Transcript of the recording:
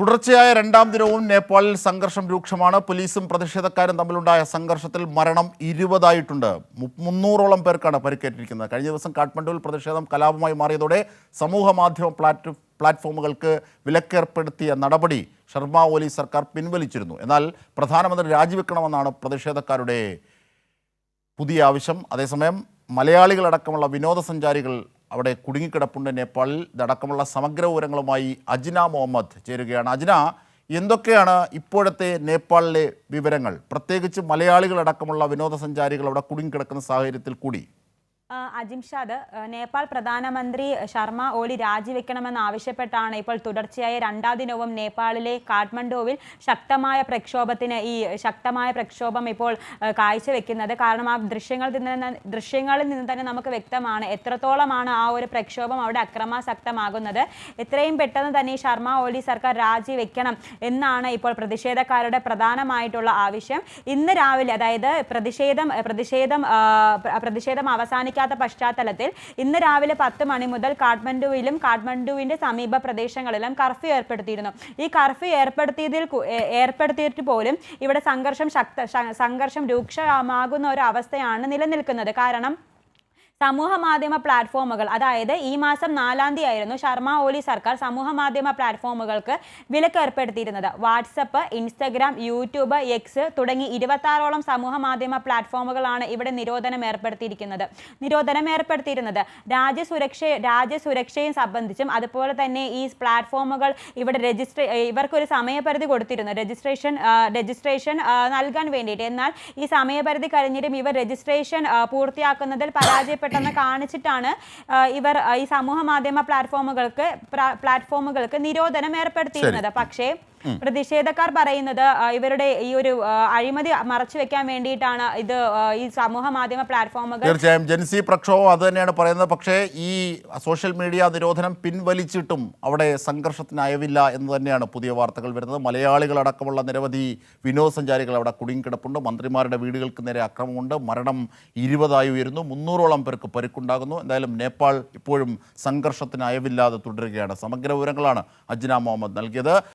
തുടർച്ചയായ രണ്ടാം ദിനവും നേപ്പാളിൽ സംഘർഷം രൂക്ഷമാണ്. പോലീസും പ്രതിഷേധക്കാരും തമ്മിലുണ്ടായ സംഘർഷത്തിൽ മരണം ഇരുപതായിട്ടുണ്ട്. മുന്നൂറോളം പേർക്കാണ് പരിക്കേറ്റിരിക്കുന്നത്. കഴിഞ്ഞ ദിവസം കാഠ്മണ്ഡുവിൽ പ്രതിഷേധം കലാപമായി മാറിയതോടെ സമൂഹ മാധ്യമ പ്ലാറ്റ് പ്ലാറ്റ്ഫോമുകൾക്ക് വിലക്കേർപ്പെടുത്തിയ നടപടി ശർമ്മ ഓലി സർക്കാർ പിൻവലിച്ചിരുന്നു. എന്നാൽ പ്രധാനമന്ത്രി രാജിവെക്കണമെന്നാണ് പ്രതിഷേധക്കാരുടെ പുതിയ ആവശ്യം. അതേസമയം മലയാളികളടക്കമുള്ള വിനോദസഞ്ചാരികൾ അവിടെ കുടുങ്ങിക്കിടപ്പുണ്ട് നേപ്പാളിൽ. ഇതടക്കമുള്ള സമഗ്ര വിവരങ്ങളുമായി അജ്ന മുഹമ്മദ് ചേരുകയാണ്. അജ്ന എന്തൊക്കെയാണ് ഇപ്പോഴത്തെ നേപ്പാളിലെ വിവരങ്ങൾ? പ്രത്യേകിച്ച് മലയാളികളടക്കമുള്ള വിനോദസഞ്ചാരികൾ അവിടെ കുടുങ്ങിക്കിടക്കുന്ന സാഹചര്യത്തിൽ കൂടി. അജിംഷാദ് നേപ്പാൾ പ്രധാനമന്ത്രി ശർമ്മ ഓലി രാജിവെക്കണമെന്ന് ആവശ്യപ്പെട്ടാണ്. ഇപ്പോൾ തുടർച്ചയായ രണ്ടാം ദിനവും നേപ്പാളിലെ കാഠ്മണ്ഡുവിൽ ശക്തമായ പ്രക്ഷോഭത്തിന് ഈ ശക്തമായ പ്രക്ഷോഭം ഇപ്പോൾ കാഴ്ചവെക്കുന്നത്. കാരണം ആ ദൃശ്യങ്ങളിൽ നിന്ന് ദൃശ്യങ്ങളിൽ നിന്ന് തന്നെ നമുക്ക് വ്യക്തമാണ് എത്രത്തോളമാണ് ആ ഒരു പ്രക്ഷോഭം അവിടെ അക്രമാസക്തമാകുന്നത്. എത്രയും പെട്ടെന്ന് തന്നെ ശർമ്മ ഓലി സർക്കാർ രാജിവെക്കണം എന്നാണ് ഇപ്പോൾ പ്രതിഷേധക്കാരുടെ പ്രധാനമായിട്ടുള്ള ആവശ്യം. ഇന്ന് രാവിലെ അതായത് പ്രതിഷേധം പ്രതിഷേധം പ്രതിഷേധം പ്ര- അവസാനിക്കാത്ത പശ്ചാത്തലത്തിൽ ഇന്ന് രാവിലെ പത്ത് മണി മുതൽ കാഠ്മണ്ഡുവിലും കാഠ്മണ്ഡുവിന്റെ സമീപ പ്രദേശങ്ങളിലും കർഫ്യൂ ഏർപ്പെടുത്തിയിരുന്നു. ഈ കർഫ്യൂ ഏർപ്പെടുത്തിയതിൽ ഏർപ്പെടുത്തിയിട്ട് പോലും ഇവിടെ സംഘർഷം ശക്ത സംഘർഷം രൂക്ഷമാകുന്ന ഒരു അവസ്ഥയാണ് നിലനിൽക്കുന്നത്. കാരണം സമൂഹ മാധ്യമ പ്ലാറ്റ്ഫോമുകൾ അതായത് ഈ മാസം നാലാം തീയതി ആയിരുന്നു ശർമ്മ ഓലി സർക്കാർ സമൂഹ മാധ്യമ പ്ലാറ്റ്ഫോമുകൾക്ക് വിലക്ക് ഏർപ്പെടുത്തിയിരുന്നത്. വാട്സപ്പ് ഇൻസ്റ്റഗ്രാം യൂട്യൂബ് എക്സ് തുടങ്ങി ഇരുപത്താറോളം സമൂഹ മാധ്യമ പ്ലാറ്റ്ഫോമുകളാണ് ഇവിടെ നിരോധനം ഏർപ്പെടുത്തിയിരിക്കുന്നത്. നിരോധനം ഏർപ്പെടുത്തിയിരുന്നത് രാജ്യസുരക്ഷ രാജ്യസുരക്ഷയും സംബന്ധിച്ചും അതുപോലെ തന്നെ ഈ പ്ലാറ്റ്ഫോമുകൾ ഇവിടെ രജിസ്റ്റർ ഇവർക്കൊരു സമയപരിധി കൊടുത്തിരുന്നു. രജിസ്ട്രേഷൻ രജിസ്ട്രേഷൻ നൽകാൻ വേണ്ടിയിട്ട്. എന്നാൽ ഈ സമയപരിധി കഴിഞ്ഞിട്ടും ഇവർ രജിസ്ട്രേഷൻ പൂർത്തിയാക്കുന്നതിൽ പൂർത്തിയാക്കുന്നതിൽ പരാജയപ്പെട്ടെന്ന് കാണിച്ചിട്ടാണ് ഇവർ ഈ സമൂഹ മാധ്യമ പ്ലാറ്റ്ഫോമുകൾക്ക് പ്ലാറ്റ്ഫോമുകൾക്ക് നിരോധനം ഏർപ്പെടുത്തിയിരുന്നത്. പക്ഷേ പ്രതിഷേധക്കാർ പറയുന്നത് ഇവരുടെ ഈ ഒരു അഴിമതി മറച്ചു വെക്കാൻ വേണ്ടിയിട്ടാണ് ഇത് ഈ സമൂഹ മാധ്യമ പ്ലാറ്റ്ഫോമുകൾ തീർച്ചയായും. ജൻസി പ്രക്ഷോഭം അത് തന്നെയാണ് പറയുന്നത്. പക്ഷേ ഈ സോഷ്യൽ മീഡിയ നിരോധനം പിൻവലിച്ചിട്ടും അവിടെ സംഘർഷത്തിന് അയവില്ല എന്ന് തന്നെയാണ് പുതിയ വാർത്തകൾ വരുന്നത്. മലയാളികളടക്കമുള്ള നിരവധി വിനോദസഞ്ചാരികൾ അവിടെ കുടുങ്ങിക്കിടപ്പുണ്ട്. മന്ത്രിമാരുടെ വീടുകൾക്ക് നേരെ അക്രമമുണ്ട്. മരണം ഇരുപതായി ഉയരുന്നു. മുന്നൂറോളം പേർക്ക് പരുക്കുണ്ടാകുന്നു. എന്തായാലും നേപ്പാൾ ഇപ്പോഴും സംഘർഷത്തിന് അയവില്ലാതെ തുടരുകയാണ്. സമഗ്ര വിവരങ്ങളാണ് അജ്ന മുഹമ്മദ് നൽകിയത്.